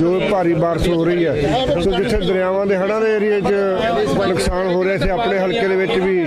ਜੋ ਭਾਰੀ ਬਾਰਿਸ਼ ਹੋ ਰਹੀ ਹੈ। ਸੋ ਜਿੱਥੇ ਦਰਿਆਵਾਂ ਦੇ ਹੜ੍ਹਾਂ ਦੇ ਏਰੀਏ 'ਚ ਨੁਕਸਾਨ ਹੋ ਰਿਹਾ ਸੀ, ਆਪਣੇ ਹਲਕੇ ਦੇ ਵਿੱਚ ਵੀ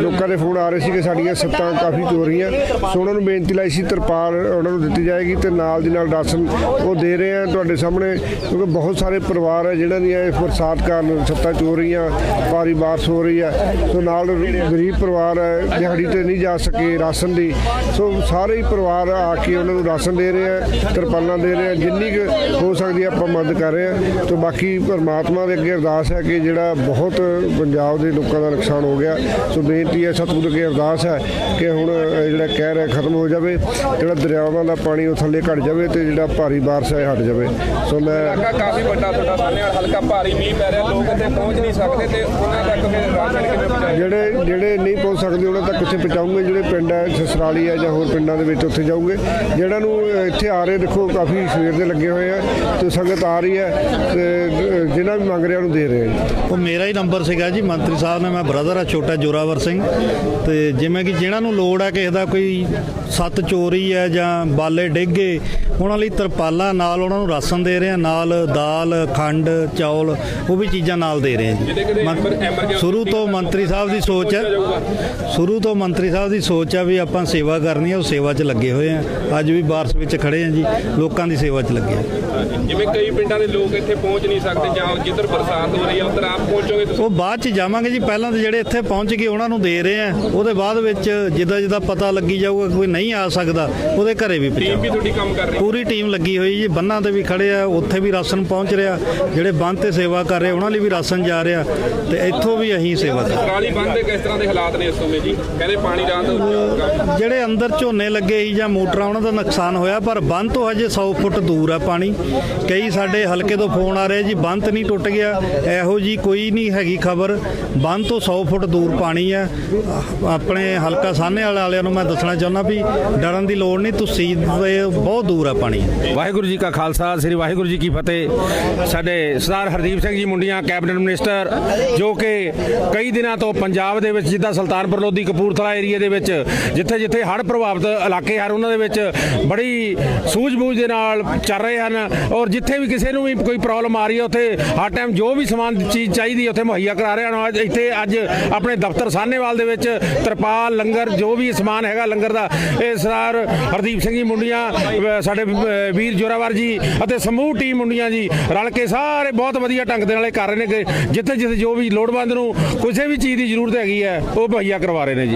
ਲੋਕਾਂ ਦੇ ਫੋਨ ਆ ਰਹੇ ਸੀ ਕਿ ਸਾਡੀਆਂ ਸੱਤਾਂ ਕਾਫੀ ਚੋ ਰਹੀਆਂ ਸੋ ਉਹਨਾਂ ਨੂੰ ਬੇਨਤੀ ਲਾਈ ਸੀ, ਤਰਪਾਲ ਉਹਨਾਂ ਨੂੰ ਦਿੱਤੀ ਜਾਏਗੀ ਤੇ ਨਾਲ ਦੀ ਨਾਲ ਰਾਸ਼ਨ ਉਹ ਦੇ ਰਹੇ ਆ ਤੁਹਾਡੇ ਸਾਹਮਣੇ, ਕਿਉਂਕਿ ਬਹੁਤ ਸਾਰੇ ਪਰਿਵਾਰ ਹੈ ਜਿਹੜਾ ਦੀਆਂ ਇਸ ਬਰਸਾਤ ਕਾਰਨ ਸੱਤਾਂ ਚੋ ਰਹੀਆਂ ਭਾਰੀ ਬਾਰਿਸ਼ ਹੋ ਰਹੀ ਹੈ। ਸੋ ਨਾਲ ਗਰੀਬ ਪਰਿਵਾਰ ਹੈ, ਦਿਹਾੜੀ ਤੇ ਨਹੀਂ ਜਾ ਸਕੇ ਰਾਸ਼ਨ ਦੀ। ਸੋ ਸਾਰੇ ਹੀ ਪਰਿਵਾਰ ਆ ਕੇ ਉਹਨਾਂ ਨੂੰ ਰਾਸ਼ਨ ਦੇ ਰਹੇ ਆ, ਤਰਪਾਲਾਂ ਦੇ ਰਹੇ ਆ। ਜਿੰਨੀ ਕੁ ਹੋ ਸਕਦੀ ਹੈ ਆਪਾਂ ਮਦਦ ਕਰ ਰਹੇ ਆ। ਤੇ ਬਾਕੀ ਪਰਮਾਤਮਾ ਦੇ ਅੱਗੇ ਅਰਦਾਸ ਹੈ ਕਿ ਜਿਹੜਾ ਬਹੁਤ ਪੰਜਾਬ ਦੇ ਲੋਕਾਂ ਦਾ ਨੁਕਸਾਨ ਹੋ ਗਿਆ। ਸੋ ਬੇਨਤੀ ਹੈ ਸਤਿਗੁਰ ਅੱਗੇ ਅਰਦਾਸ ਹੈ ਕਿ ਹੁਣ ਜਿਹੜਾ ਕਹਿਰ ਹੈ ਖਤਮ ਹੋ ਜਾਵੇ। ਜਿਹੜਾ ਦਰਿਆਵਾਂ ਦਾ ਪਾਣੀ ਉਹ ਥੱਲੇ ਘਟ ਜਾਵੇ ਤੇ ਜਿਹੜਾ ਭਾਰੀ ਬਾਰਿਸ਼ ਹੈ ਹਟ ਜਾਵੇ। ਸੋ ਮੈਂ ਇਲਾਕਾ ਕਾਫੀ ਵੱਡਾ ਤੁਹਾਡਾ ਸਾਹਮਣੇ ਹਲਕਾ ਭਾਰੀ ਮੀਂਹ ਪੈ ਰਿਹਾ। ਲੋਕ ਇੱਥੇ ਪਹੁੰਚ ਨਹੀਂ ਸਕਦੇ ਤੇ ਉਹਨਾਂ ਤੱਕ ਫਿਰ ਰਾਸ਼ਨ ਕਿਵੇਂ ਪਹੁੰਚਾਏ ਜਿਹੜੇ ਜਿਹੜੇ ਨਹੀਂ ਪਹੁੰਚ ਸਕਦੇ ਉਹਨਾਂ ਤੱਕ ਕਿੱਥੇ ਪਹੁੰਚਾਉਂਗੇ। ਜਿਹੜੇ ਪਿੰਡ ਹੈ ਸਸਰਾਲੀ ਹੈ ਜਾਂ ਹੋਰ ਪਿੰਡਾਂ ਦੇ ਵਿੱਚ ਉੱਥੇ ਜਾਊਗੇ। ਜਿਹੜਾ ਨੂੰ ਇੱਥੇ ਆ ਰਹੇ ਦੇਖੋ ਕਾਫੀ ਸਵੇਰ ਦੇ ਲੱਗੇ ਹੋਏ ਆ। ਤੇ ਸੰਗਤ ਆ ਰਹੀ ਹੈ ਤੇ ਅ, ਜਿਹਨਾਂ ਵੀ ਮੰਗ ਰਿਹਾ ਉਹਨੂੰ ਦੇ ਰਹੇ ਆ ਉਹ ਮੇਰਾ ਹੀ ਨੰਬਰ ਸੀਗਾ ਜੀ ਮੰਤਰੀ ਸਾਹਿਬ ਨੇ ਮੈਂ ਬ੍ਰਦਰ ਆ ਛੋਟਾ ਜੋਰਾਵਰ ਸਿੰਘ। ਤੇ ਜਿਵੇਂ ਕਿ ਜਿਹਨਾਂ ਨੂੰ ਲੋੜ ਆ ਕਿਸੇ ਦਾ ਕੋਈ ਸੱਤ ਚੋਰੀ ਹੈ ਜਾਂ ਬਾਲੇ ਡਿੱਗੇ ਉਹਨਾਂ ਲਈ ਤਰਪਾਲਾਂ ਨਾਲ ਉਹਨਾਂ ਨੂੰ ਰਾਸ਼ਨ ਦੇ ਰਹੇ ਆ ਨਾਲ ਦਾਲ ਖੰਡ ਚੌਲ ਉਹ ਵੀ ਚੀਜ਼ਾਂ ਨਾਲ ਦੇ ਰਹੇ ਆ ਜੀ। ਮੰ- ਸ਼ੁਰੂ ਤੋਂ ਮੰਤਰੀ ਸਾਹਿਬ ਦੀ ਸੋਚ ਹੈ ਸ਼ੁਰੂ ਤੋਂ ਮੰਤਰੀ ਸਾਹਿਬ ਦੀ ਸੋਚ ਆ ਵੀ ਆਪਾਂ ਸੇਵਾ ਕਰਨੀ ਹੈ ਉਹ ਸੇਵਾ 'ਚ ਲੱਗੇ ਹੋਏ ਆ ਅੱਜ ਵੀ ਬਾਰਸ ਵਿੱਚ ਖੜੇ ਆ ਜੀ ਲੋਕਾਂ ਦੀ ਸੇਵਾ 'ਚ ਲੱਗੇ ਆ ਜਿਵੇਂ ਕਈ ਪਿੰਡਾਂ ਦੇ ਲੋਕ ਇੱਥੇ ਪਹੁੰਚ ਨਹੀਂ ਸਕਦੇ ਜਾਂ ਜਿੱਧਰ ਬਰਸਾਤ ਹੋ ਰਹੀ ਹੈ ਉਧਰ ਆਪ ਪਹੁੰਚੋਗੇ ਤੁਸੀਂ? ਉਹ ਬਾਅਦ ਚ ਜਾਵਾਂਗੇ ਜੀ ਪਹਿਲਾਂ ਤਾਂ ਜਿਹੜੇ ਇੱਥੇ ਪਹੁੰਚ ਗਏ ਉਹਨਾਂ ਨੂੰ ਦੇ ਰਹੇ ਆ ਉਹਦੇ ਬਾਅਦ ਵਿੱਚ ਜਿੱਦਾਂ ਜਿੱਦਾਂ ਪਤਾ ਲੱਗੀ ਜਾਊਗਾ ਕੋਈ ਨਹੀਂ ਆ ਸਕਦਾ ਉਹਦੇ ਘਰੇ ਵੀ ਟੀਮ ਵੀ ਤੁਹਾਡੀ ਕੰਮ ਕਰ ਰਹੀ ਪੂਰੀ ਟੀਮ ਲੱਗੀ ਹੋਈ ਜੀ ਬੰਨਾਂ ਤੇ ਵੀ ਖੜੇ ਆ ਉੱਥੇ ਵੀ ਰਾਸ਼ਨ ਪਹੁੰਚ ਰਿਹਾ ਜਿਹੜੇ ਬੰਨ ਤੇ ਸੇਵਾ ਕਰ ਰਹੇ ਉਹਨਾਂ ਲਈ ਵੀ ਰਾਸ਼ਨ ਜਾ ਰਿਹਾ ਤੇ ਇੱਥੋਂ ਵੀ ਅਸੀਂ ਸੇਵਾ ਕਰ ਰਹੇ। ਪਰਾਲੀ ਬੰਦ ਦੇ ਕਿਸ ਤਰ੍ਹਾਂ ਦੇ ਹਾਲਾਤ ਨੇ ਇਸ ਸਮੇਂ ਜੀ? ਕਹਿੰਦੇ ਪਾਣੀ ਰਾਤ। ਜਿਹੜੇ ਅੰਦਰ ਝੋਨੇ ਲੱਗੇ ਸੀ ਜਾਂ ਮੋਟਰਾਂ ਉਹਨਾਂ ਦਾ ਨੁਕਸਾਨ ਹੋਇਆ ਪਰ ਬੰਨ ਤੋਂ ਹਜੇ 100 ਫੁੱਟ ਦੂਰ ਆ ਪਾਣੀ। ਕਈ ਸਾਡੇ ਹਲਕੇ ਤੋਂ ਫੋਨ ਆ ਰਹੇ ਜੀ ਬੰਨ ਨਹੀਂ ਟੁੱਟ ਗਿਆ। ਇਹੋ ਜੀ ਕੋਈ ਨਹੀਂ ਹੈਗੀ ਖਬਰ। ਬੰਨ ਤੋਂ 100 ਫੁੱਟ ਦੂਰ ਪਾਣੀ ਹੈ। ਆਪਣੇ ਹਲਕਾ ਸਾਹਨੇ ਵਾਲੇ ਵਾਲਿਆਂ ਨੂੰ ਮੈਂ ਦੱਸਣਾ ਚਾਹੁੰਦਾ ਵੀ ਡਰਨ ਦੀ ਲੋੜ ਨਹੀਂ, ਤੁਸੀਂ ਦੇ ਬਹੁਤ ਦੂਰ ਆ ਪਾਣੀ। ਵਾਹਿਗੁਰੂ ਜੀ ਕਾ ਖਾਲਸਾ, ਸ੍ਰੀ ਵਾਹਿਗੁਰੂ ਜੀ ਕੀ ਫਤਿਹ। ਸਾਡੇ ਸਰਦਾਰ ਹਰਦੀਪ ਸਿੰਘ ਜੀ ਮੁੰਡੀਆਂ, ਕੈਬਨਿਟ ਮਿਨਿਸਟਰ, ਜੋ ਕਿ ਕਈ ਦਿਨਾਂ ਤੋਂ ਪੰਜਾਬ ਦੇ ਵਿੱਚ, ਜਿੱਦਾਂ ਸੁਲਤਾਨਪੁਰ ਲੋਧੀ ਕਪੂਰਥਲਾ ਏਰੀਆ ਦੇ ਵਿੱਚ ਜਿੱਥੇ ਜਿੱਥੇ ਹੜ੍ਹ ਪ੍ਰਭਾਵਿਤ ਇਲਾਕੇ ਹਨ, ਉਹਨਾਂ ਦੇ ਵਿੱਚ ਬੜੀ ਸੂਝ-ਬੂਝ ਦੇ ਨਾਲ ਚੱਲ ਰਹੇ ਹਨ। ਔਰ ਜਿੱਥੇ ਵੀ ਕਿਸੇ ਨੂੰ ਵੀ ਕੋਈ ਪ੍ਰੋਬਲਮ ਆ ਰਹੀ ਹੈ, ਉੱਥੇ ਹਰ ਟਾਈਮ ਜੋ ਵੀ ਸਮਾਨ ਚੀਜ਼ ਚਾਹੀਦੀ ਉੱਥੇ ਮੁਹੱਈਆ ਕਰਾ ਰਹੇ ਹਨ ਇੱਥੇ ਅੱਜ ਆਪਣੇ ਦਫ਼ਤਰ ਸਾਹਨੇਵਾਲ ਦੇ ਵਿੱਚ ਤਰਪਾਲ, ਲੰਗਰ, ਜੋ ਵੀ ਸਮਾਨ ਹੈਗਾ ਲੰਗਰ ਦਾ, ਇਹ ਸਰਦਾਰ ਹਰਦੀਪ ਸਿੰਘ ਜੀ ਮੁੰਡੀਆਂ ਸਾਡੇ ਵੀਰ ਜੋਰਾਵਰ ਜੀ ਅਤੇ ਸਮੂਹ ਟੀਮ ਮੁੰਡੀਆਂ ਜੀ ਰਲ ਕੇ ਸਾਰੇ ਬਹੁਤ ਵਧੀਆ ਢੰਗ ਦੇ ਨਾਲ ਇਹ ਕਰ ਰਹੇ ਨੇ ਕਿ ਜਿੱਥੇ ਜਿੱਥੇ ਜੋ ਵੀ ਲੋੜਵੰਦ ਨੂੰ ਕਿਸੇ ਵੀ ਚੀਜ਼ ਦੀ ਜ਼ਰੂਰਤ ਹੈਗੀ ਹੈ, ਉਹ ਮੁਹੱਈਆ ਕਰਵਾ ਰਹੇ ਨੇ ਜੀ।